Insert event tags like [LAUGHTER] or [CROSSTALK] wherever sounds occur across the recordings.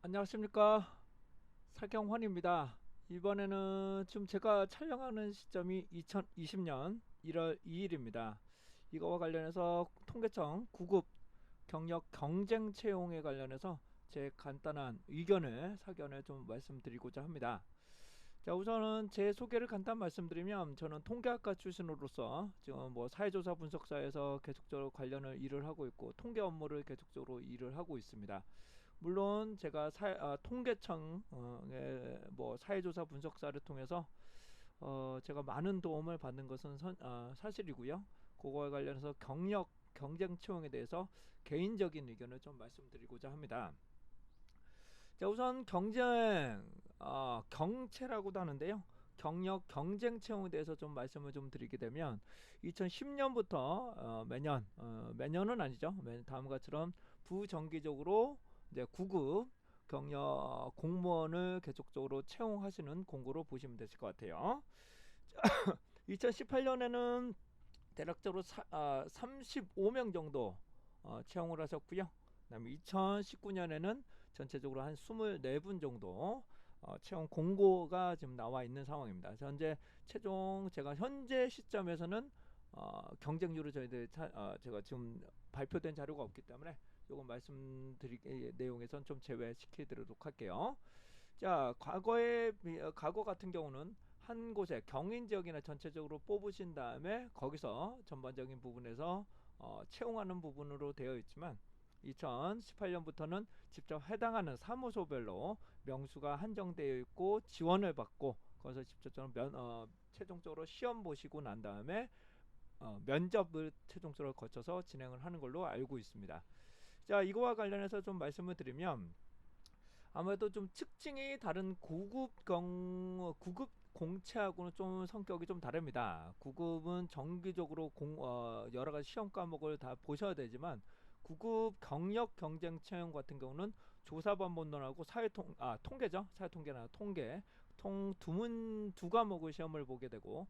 안녕하십니까? 사경환입니다. 이번에는 지금 제가 촬영하는 시점이 2020년 1월 2일입니다. 이거와 관련해서 통계청 구급 경력 경쟁 채용에 관련해서 제 간단한 의견을 사견을 좀 말씀드리고자 합니다. 자 우선은 제 소개를 간단 말씀드리면 저는 통계학과 출신으로서 지금 뭐 사회조사 분석사에서 계속적으로 관련을 일을 하고 있고 통계 업무를 계속적으로 일을 하고 있습니다 물론 제가 사, 아, 통계청의 뭐 사회조사 분석사를 통해서 어, 제가 많은 도움을 받는 것은 선, 아, 사실이고요. 그거에 관련해서 경력 경쟁 채용에 대해서 개인적인 의견을 좀 말씀드리고자 합니다. 자 우선 경쟁 어, 경채라고도 하는데요. 경력 경쟁 채용에 대해서 좀 말씀을 좀 드리게 되면 2010년부터 어, 매년 어, 매년은 아니죠. 매, 다음과 같처럼 부정기적으로 이제 구급 경력 공무원을 계속적으로 채용하시는 공고로 보시면 되실 것 같아요. [COUGHS] 2018년에는 대략적으로 사, 아, 35명 정도 어, 채용을 하셨고요. 그다음에 2019년에는 전체적으로 한 24분 정도 어, 채용 공고가 지금 나와 있는 상황입니다. 현재 최종 제가 현재 시점에서는 어, 경쟁률을 저희들 차, 어, 제가 지금 발표된 자료가 없기 때문에 요거 말씀드릴 내용에선 좀 제외시켜 드리도록 할게요. 자, 과거에 어, 과거 같은 경우는 한 곳에 경인 지역이나 전체적으로 뽑으신 다음에 거기서 전반적인 부분에서 어, 채용하는 부분으로 되어 있지만 2018년부터는 직접 해당하는 사무소별로 명수가 한정되어 있고 지원을 받고 거기서 직접적으로 면, 어, 최종적으로 시험 보시고 난 다음에 어, 면접을 최종적으로 거쳐서 진행을 하는 걸로 알고 있습니다. 자 이거와 관련해서 좀 말씀을 드리면 아무래도 좀 특징이 다른 고급 경 구급 공채하고는 좀 성격이 좀 다릅니다. 구급은 정기적으로 공, 어, 여러 가지 시험 과목을 다 보셔야 되지만 구급 경력 경쟁 채용 같은 경우는 조사 반 본론하고 사회통 아 통계죠? 사회통계나 통계. 통 두문 두 과목을 시험을 보게 되고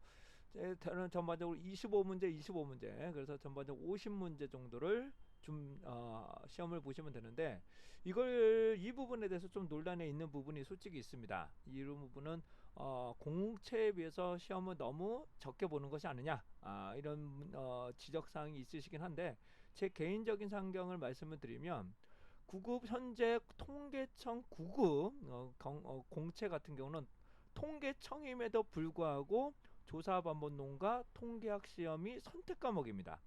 저는 전반적으로 25문제 25문제. 그래서 전반적으로 50문제 정도를 좀 어, 시험을 보시면 되는데 이걸 이 부분에 대해서 좀 논란에 있는 부분이 솔직히 있습니다. 이 부분은 어, 공채에 비해서 시험을 너무 적게 보는 것이 아니냐 아, 이런 어, 지적 사항이 있으시긴 한데 제 개인적인 상경을 말씀을 드리면 구급 현재 통계청 구급 어, 경, 어, 공채 같은 경우는 통계청임에도 불구하고 조사 반복론과 통계학 시험이 선택 과목입니다.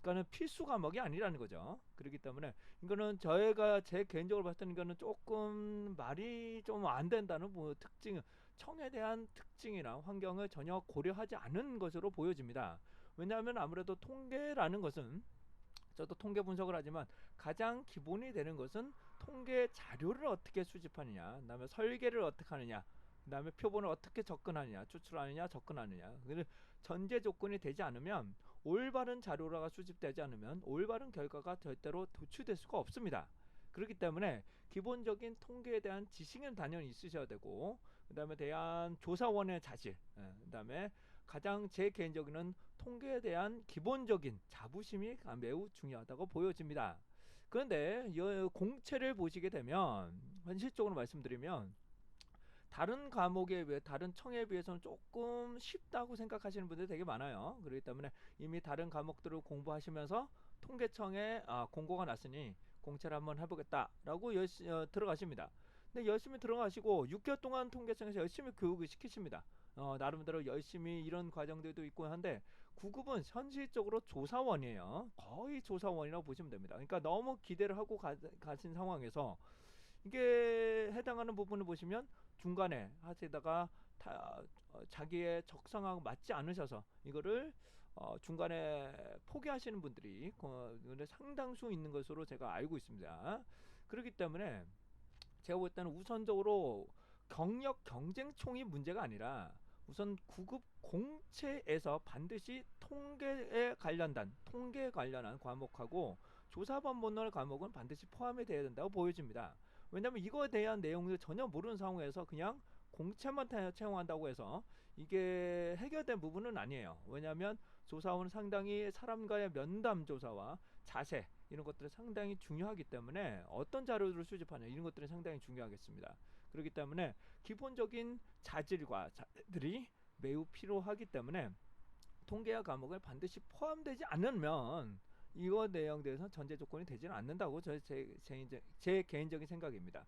그러니까는 필수 과목이 아니라는 거죠. 그렇기 때문에 이거는 저희가 제 개인적으로 봤을 때는 이거는 조금 말이 좀 안 된다는 뭐 특징, 청에 대한 특징이나 환경을 전혀 고려하지 않은 것으로 보여집니다. 왜냐하면 아무래도 통계라는 것은 저도 통계 분석을 하지만 가장 기본이 되는 것은 통계 자료를 어떻게 수집하느냐, 그다음에 설계를 어떻게 하느냐, 그 다음에 표본을 어떻게 접근하느냐 추출하느냐 접근하느냐 전제 조건이 되지 않으면 올바른 자료가 수집되지 않으면 올바른 결과가 절대로 도출될 수가 없습니다. 그렇기 때문에 기본적인 통계에 대한 지식은 당연히 있으셔야 되고 그 다음에 대한 조사원의 자질 예, 그 다음에 가장 제 개인적인 통계에 대한 기본적인 자부심이 매우 중요하다고 보여집니다. 그런데 공채를 보시게 되면 현실적으로 말씀드리면 다른 과목에 비해 다른 청에 비해서는 조금 쉽다고 생각하시는 분들이 되게 많아요. 그렇기 때문에 이미 다른 과목들을 공부하시면서 통계청에 아, 공고가 났으니 공채를 한번 해보겠다라고 열심히 어, 들어가십니다. 근데 열심히 들어가시고 6개월 동안 통계청에서 열심히 교육을 시키십니다. 어, 나름대로 열심히 이런 과정들도 있고 한데 구급은 현실적으로 조사원이에요. 거의 조사원이라고 보시면 됩니다. 그러니까 너무 기대를 하고 가, 가신 상황에서 이게 해당하는 부분을 보시면 중간에 하시다가 다, 어, 자기의 적성하고 맞지 않으셔서 이거를 어, 중간에 포기하시는 분들이 어, 상당수 있는 것으로 제가 알고 있습니다. 그렇기 때문에 제가 볼 때는 우선적으로 경력 경쟁총이 문제가 아니라 우선 구급 공채에서 반드시 통계에 관련된 통계 관련한 과목하고 조사 반본론 과목은 반드시 포함이 되어야 된다고 보여집니다. 왜냐면 이거에 대한 내용을 전혀 모르는 상황에서 그냥 공채만 채용한다고 해서 이게 해결된 부분은 아니에요. 왜냐하면 조사원은 상당히 사람과의 면담 조사와 자세 이런 것들이 상당히 중요하기 때문에 어떤 자료를 수집하냐 이런 것들이 상당히 중요하겠습니다. 그렇기 때문에 기본적인 자질과 자들이 매우 필요하기 때문에 통계학 과목을 반드시 포함되지 않으면 이거 내용 대해서 전제 조건이 되지는 않는다고 저 제, 제, 제 개인적인 생각입니다.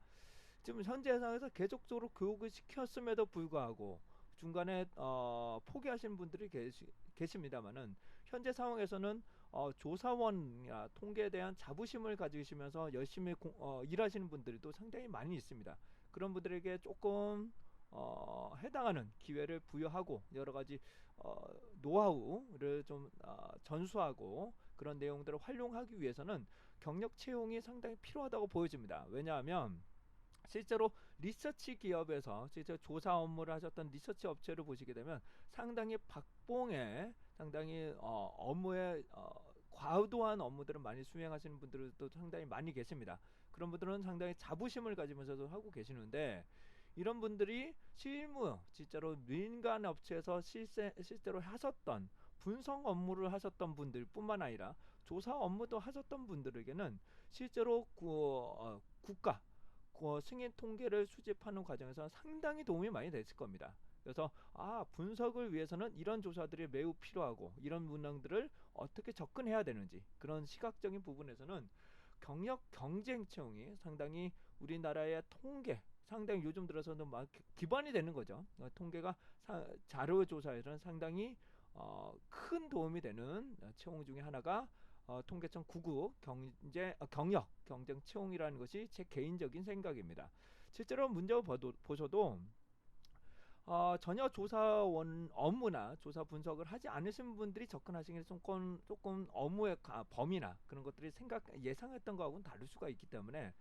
지금 현재 상황에서 계속적으로 교육을 시켰음에도 불구하고 중간에 어, 포기하시는 분들이 계시, 계십니다만은 현재 상황에서는 어, 조사원이나 통계에 대한 자부심을 가지시면서 열심히 공, 어, 일하시는 분들도 상당히 많이 있습니다. 그런 분들에게 조금 어, 해당하는 기회를 부여하고 여러 가지 어, 노하우를 좀 어, 전수하고 그런 내용들을 활용하기 위해서는 경력 채용이 상당히 필요하다고 보여집니다. 왜냐하면 실제로 리서치 기업에서 실제 조사 업무를 하셨던 리서치 업체를 보시게 되면 상당히 박봉에 상당히 어, 업무에 어, 과도한 업무들을 많이 수행하시는 분들도 상당히 많이 계십니다. 그런 분들은 상당히 자부심을 가지면서도 하고 계시는데 이런 분들이 실무 진짜로 민간 업체에서 실세, 실제로 하셨던 분석 업무를 하셨던 분들 뿐만 아니라 조사 업무도 하셨던 분들에게는 실제로 그, 어, 국가 그 승인 통계를 수집하는 과정에서 상당히 도움이 많이 됐을 겁니다. 그래서 아 분석을 위해서는 이런 조사들이 매우 필요하고 이런 문항들을 어떻게 접근해야 되는지 그런 시각적인 부분에서는 경력 경쟁 채용이 상당히 우리나라의 통계 상당히 요즘 들어서는 막 기반이 되는 거죠. 어, 통계가 사, 자료 조사에서는 상당히 어, 큰 도움이 되는 채용 중에 하나가 어, 통계청 99 경제 어, 경력 경쟁 채용이라는 것이 제 개인적인 생각입니다. 실제로 문제 보셔도 어, 전혀 조사원 업무나 조사 분석을 하지 않으신 분들이 접근하시기에 조금 조금 업무의 범위나 그런 것들이 생각 예상했던 거하고는 다를 수가 있기 때문에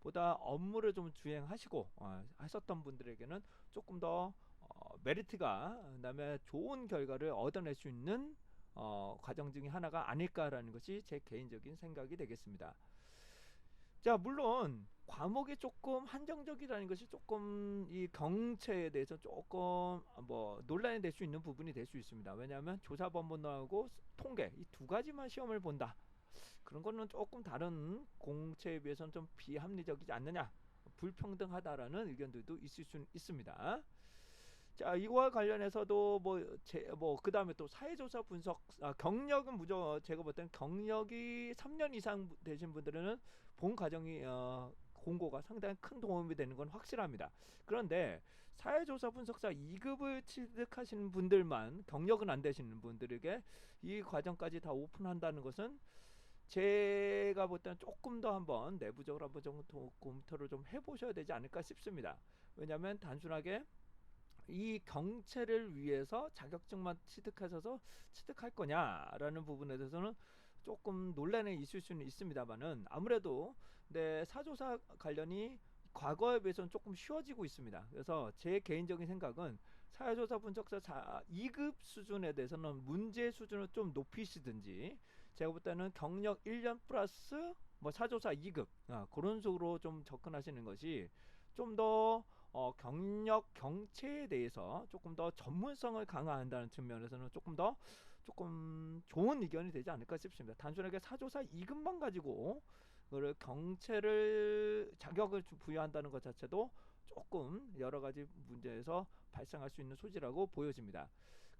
보다 업무를 좀 주행하시고 어, 하셨던 분들에게는 조금 더 어, 메리트가 그다음에 좋은 결과를 얻어낼 수 있는 어, 과정 중에 하나가 아닐까라는 것이 제 개인적인 생각이 되겠습니다. 자 물론 과목이 조금 한정적이라는 것이 조금 이 경체에 대해서 조금 뭐 논란이 될 수 있는 부분이 될 수 있습니다. 왜냐하면 조사 번번하고 통계 이 두 가지만 시험을 본다. 그런 거는 조금 다른 공채에 비해서는 좀 비합리적이지 않느냐 불평등하다라는 의견들도 있을 수 있습니다. 자 이와 관련해서도 뭐제뭐그 다음에 또 사회조사 분석 아, 경력은 무조 제가 볼 때는 경력이 3년 이상 되신 분들은 본 과정이 어, 공고가 상당히 큰 도움이 되는 건 확실합니다. 그런데 사회조사 분석사 2급을 취득하시는 분들만 경력은 안 되시는 분들에게 이 과정까지 다 오픈한다는 것은 제가 볼 때는 조금 더 한번 내부적으로 한번 좀 검토를 좀 해보셔야 되지 않을까 싶습니다. 왜냐하면 단순하게 이 경체를 위해서 자격증만 취득하셔서 취득할 거냐라는 부분에 대해서는 조금 논란이 있을 수는 있습니다만은 아무래도 내 사조사 관련이 과거에 비해서는 조금 쉬워지고 있습니다. 그래서 제 개인적인 생각은 사회조사 분석사 2급 수준에 대해서는 문제 수준을 좀 높이시든지 제가 볼 때는 경력 1년 플러스 뭐 사조사 2급 아, 그런 식으로 좀 접근하시는 것이 좀더 어, 경력 경체에 대해서 조금 더 전문성을 강화한다는 측면에서는 조금 더 조금 좋은 의견이 되지 않을까 싶습니다. 단순하게 사조사 2급만 가지고 그를 경체를 자격을 부여한다는 것 자체도 조금 여러 가지 문제에서 발생할 수 있는 소지라고 보여집니다.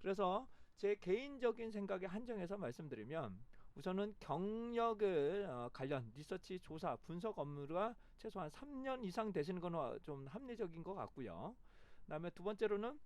그래서 제 개인적인 생각에 한정해서 말씀드리면 우선은 경력을 어, 관련 리서치 조사 분석 업무가 최소한 3년 이상 되시는 건 좀 합리적인 것 같고요. 그다음에 두 번째로는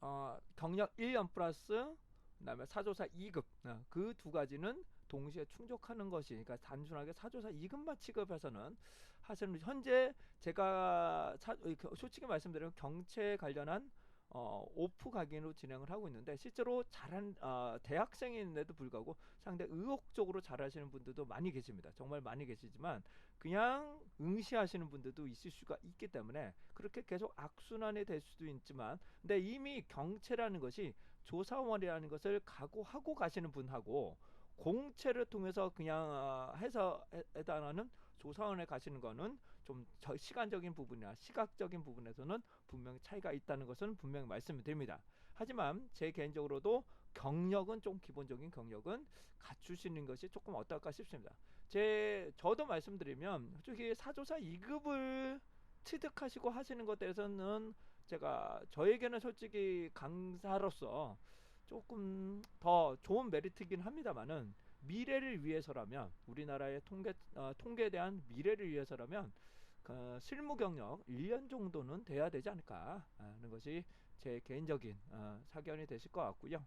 어, 경력 1년 플러스 그다음에 사조사 2급 어, 그두 가지는 동시에 충족하는 것이 그러니까 단순하게 사조사 2급만 취급해서는 사실은 현재 제가 사, 그 솔직히 말씀드리면 경체 관련한 어, 오프 강의로 진행을 하고 있는데 실제로 잘한 어, 대학생인데도 불구하고 상당히 의욕적으로 잘하시는 분들도 많이 계십니다. 정말 많이 계시지만 그냥 응시하시는 분들도 있을 수가 있기 때문에 그렇게 계속 악순환이 될 수도 있지만 근데 이미 경체라는 것이 조사원이라는 것을 각오하고 가시는 분하고 공채를 통해서 그냥 어, 해서 해당하는 조사원에 가시는 거는 좀 시간적인 부분이나 시각적인 부분에서는 분명히 차이가 있다는 것은 분명히 말씀을 드립니다. 하지만 제 개인적으로도 경력은 좀 기본적인 경력은 갖추시는 것이 조금 어떨까 싶습니다. 제 저도 말씀드리면 솔직히 사조사 2급을 취득하시고 하시는 것에 대해서는 제가 저에게는 솔직히 강사로서 조금 더 좋은 메리트이긴 합니다만은 미래를 위해서라면 우리나라의 통계 어, 통계에 대한 미래를 위해서라면 그 실무 경력 1년 정도는 돼야 되지 않을까 하는 것이 제 개인적인 어, 사견이 되실 것 같고요.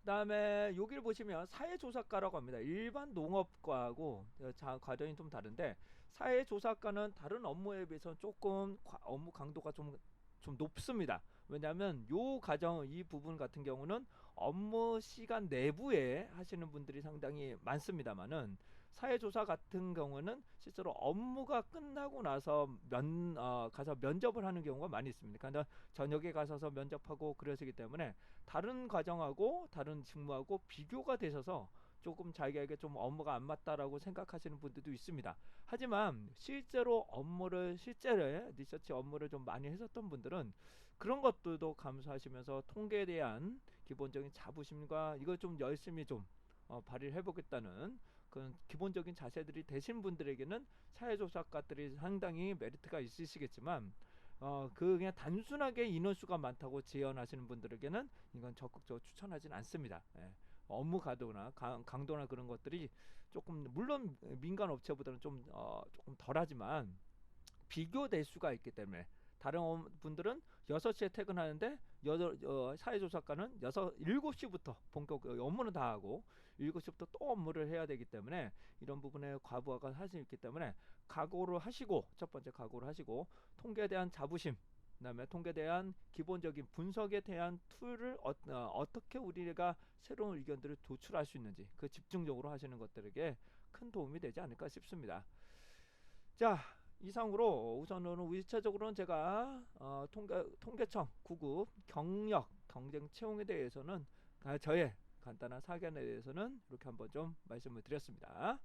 그 다음에 여기를 보시면 사회조사과라고 합니다. 일반 농업과하고 자, 과정이 좀 다른데 사회조사과는 다른 업무에 비해서 조금 과- 업무 강도가 좀, 좀 높습니다. 왜냐하면 요 과정 이 부분 같은 경우는 업무 시간 내부에 하시는 분들이 상당히 많습니다만은 사회조사 같은 경우는 실제로 업무가 끝나고 나서 면 어, 가서 면접을 하는 경우가 많이 있습니다. 그러니까 저녁에 가셔서 면접하고 그러시기 때문에 다른 과정하고 다른 직무하고 비교가 되셔서 조금 자기에게 좀 업무가 안 맞다라고 생각하시는 분들도 있습니다. 하지만 실제로 업무를 실제로 리서치 업무를 좀 많이 했었던 분들은 그런 것들도 감수하시면서 통계에 대한 기본적인 자부심과 이걸 좀 열심히 좀 어, 발휘를 해보겠다는 그런 기본적인 자세들이 되신 분들에게는 사회조사과들이 상당히 메리트가 있으시겠지만 어, 그 그냥 단순하게 인원수가 많다고 지원하시는 분들에게는 이건 적극적으로 추천하진 않습니다. 예. 업무 가도나 강, 강도나 그런 것들이 조금 물론 민간 업체보다는 좀 어, 조금 덜하지만 비교될 수가 있기 때문에 다른 업- 분들은 6시에 퇴근하는데 여덟, 어, 사회조사과는 6, 7시부터 본격 어, 업무는 다 하고 7시부터 또 업무를 해야 되기 때문에 이런 부분에 과부하가 할수 있기 때문에 각오를 하시고 첫 번째 각오를 하시고 통계에 대한 자부심 그다음에 통계에 대한 기본적인 분석에 대한 툴을 어, 어, 떻게 우리가 새로운 의견들을 도출할 수 있는지 그 집중적으로 하시는 것들에게 큰 도움이 되지 않을까 싶습니다. 자 이상으로 우선은 위차적으로는 제가 어, 통계 통계청 9급 경력 경쟁 채용에 대해서는 아, 저의 간단한 사견에 대해서는 이렇게 한번 좀 말씀을 드렸습니다.